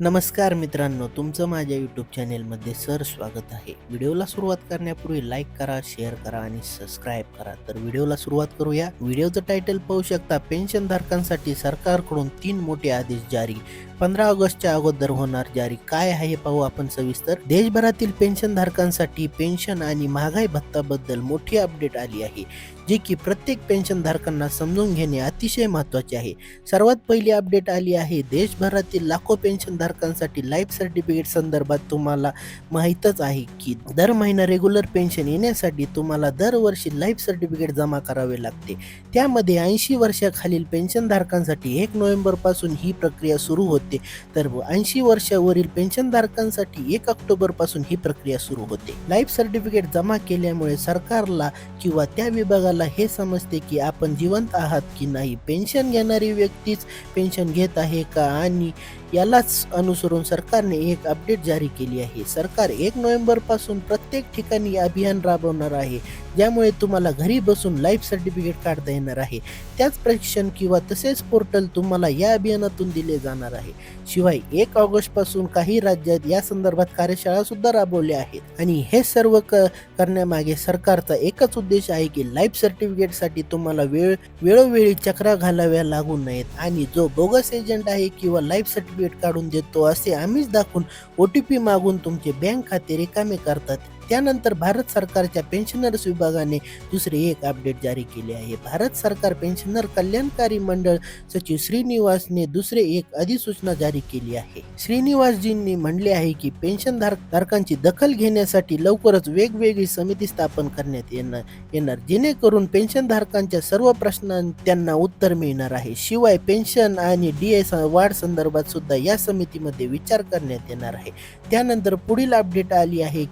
नमस्कार मित्रांनो तुमचं माझ्या यूट्यूब चॅनेलमध्ये सर स्वागत आहे. व्हिडिओला सुरुवात करण्यापूर्वी लाईक करा शेअर करा आणि सबस्क्राईब करा. तर व्हिडिओला सुरुवात करूया. व्हिडिओचं टायटल पाहू शकता पेन्शन धारकांसाठी सरकारकडून तीन मोठे आदेश जारी. पंधरा ऑगस्टच्या अगोदर होणार जारी. काय आहे हे पाहू आपण सविस्तर. देशभरातील पेन्शन धारकांसाठी पेन्शन आणि महागाई भत्ताबद्दल मोठी अपडेट आली आहे जे की प्रत्येक पेन्शन धारकांना समजून घेणे अतिशय महत्त्वाचे आहे. सर्वात पहिली अपडेट आली आहे देशभरातील लाखो पेन्शन धारकांसाठी लाईफ सर्टिफिकेट संदर्भात तुम्हाला माहीतच आहे की दर महिना रेग्युलर पेन्शन येण्यासाठी तुम्हाला दरवर्षी लाईफ सर्टिफिकेट जमा करावे लागते. त्यामध्ये ऐंशी वर्षाखालील पेन्शन धारकांसाठी एक नोव्हेंबरपासून ही प्रक्रिया सुरू होते. तर ऐंशी वर्षावरील पेन्शन धारकांसाठी एक ऑक्टोबरपासून ही प्रक्रिया सुरू होते. लाईफ सर्टिफिकेट जमा केल्यामुळे सरकारला किंवा त्या विभागाला हे समजते की आपण जिवंत आहात की नाही. पेन्शन घेणारी व्यक्तीच पेन्शन घेत आहे का? आणि यालाच अनुसरून सरकारने एक अपडेट जारी केली आहे. सरकार एक नोव्हेंबरपासून प्रत्येक ठिकाणी अभियान राबवणार आहे ज्यामुळे तुम्हाला घरी बसून लाईफ सर्टिफिकेट काढता येणार आहे. त्याच प्रशिक्षण किंवा तसेच पोर्टल तुम्हाला या अभियानातून दिले जाणार आहे. शिवाय एक ऑगस्टपासून काही राज्यात या संदर्भात कार्यशाळा सुद्धा राबवल्या आहेत. आणि हे सर्व क करण्यामागे सरकारचा एकच उद्देश आहे की लाईफ सर्टिफिकेटसाठी तुम्हाला वेळ वेळोवेळी चक्रा घालाव्या लागू नयेत. आणि जो बोगस एजंट आहे किंवा लाईफ सर्टिफिकेट काढून देतो असे आम्हीच दाखवून ओ टी पी मागून तुमचे बँक खाते रिकामे करतात. त्यानंतर भारत सरकारच्या पेन्शनर्स विभागाने दुसरे एक अपडेट जारी केले आहे. भारत सरकार पेन्शनर कल्याणकारी मंडळ सचिव श्रीनिवासने दुसरे एक अधिसूचना जारी केली आहे. श्रीनिवासजींनी म्हणले आहे की पेन्शन धारकांची दखल घेण्यासाठी लवकरच वेगवेगळी समिती स्थापन करण्यात येणार येणार. जेणेकरून पेन्शन धारकांच्या सर्व प्रश्नां त्यांना उत्तर मिळणार आहे. शिवाय पेन्शन आणि डीएस वाढ संदर्भात सुद्धा या समितीमध्ये विचार करण्यात येणार आहे. त्यानंतर पुढील अपडेट आली आहे.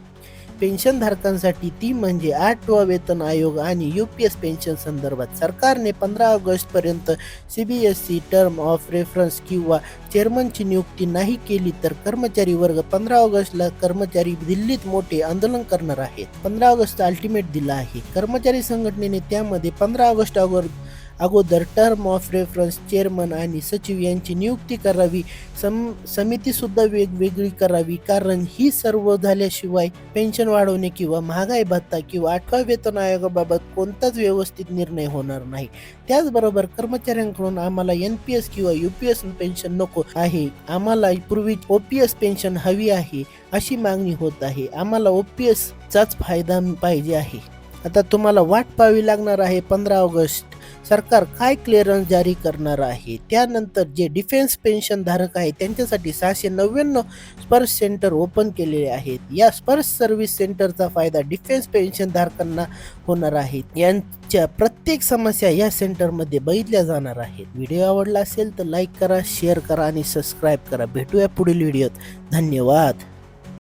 पेन्शन धारकांसाठी ती म्हणजे आठवा वेतन आयोग आणि यू पी एस पेन्शन संदर्भात सरकारने पंधरा ऑगस्टपर्यंत C B S C term of reference किंवा चेअरमनची नियुक्ती नाही केली तर कर्मचारी वर्ग पंधरा ऑगस्टला कर्मचारी दिल्लीत मोठे आंदोलन करणार आहेत. पंधरा ऑगस्ट अल्टिमेट दिला आहे. कर्मचारी संघटनेने त्यामध्ये पंधरा ऑगस्ट अगोदर अगोदर टर्म ऑफ रेफरन्स चेअरमन आणि सचिव यांची नियुक्ती करावी. सम समितीसुद्धा वेगवेगळी करावी. कारण ही सर्व झाल्याशिवाय पेन्शन वाढवणे किंवा महागाई भत्ता किंवा आठवा वेतन आयोगाबाबत कोणताच व्यवस्थित निर्णय होणार नाही. त्याचबरोबर कर्मचाऱ्यांकडून आम्हाला एन पी एस किंवा यू पी एस पेन्शन नको आहे. आम्हाला पूर्वी ओ पी एस पेन्शन हवी आहे अशी मागणी होत आहे. आम्हाला ओ पी एसचाच फायदा पाहिजे आहे. आता तुम्हाला वाट पाहावी लागणार आहे पंधरा ऑगस्ट. सरकार काय क्लिअरन्स जारी करणार आहे? त्यानंतर जे डिफेन्स पेन्शन धारक आहेत त्यांच्यासाठी सहाशे नव्याण्णव स्पर्श सेंटर ओपन केलेले आहेत. या स्पर्श सर्व्हिस सेंटरचा फायदा डिफेन्स पेन्शन धारकांना होणार आहे. यांच्या प्रत्येक समस्या या सेंटरमध्ये बघितल्या जाणार आहेत. व्हिडिओ आवडला असेल तर लाईक करा शेअर करा आणि सबस्क्राईब करा. भेटूया पुढील व्हिडिओत धन्यवाद.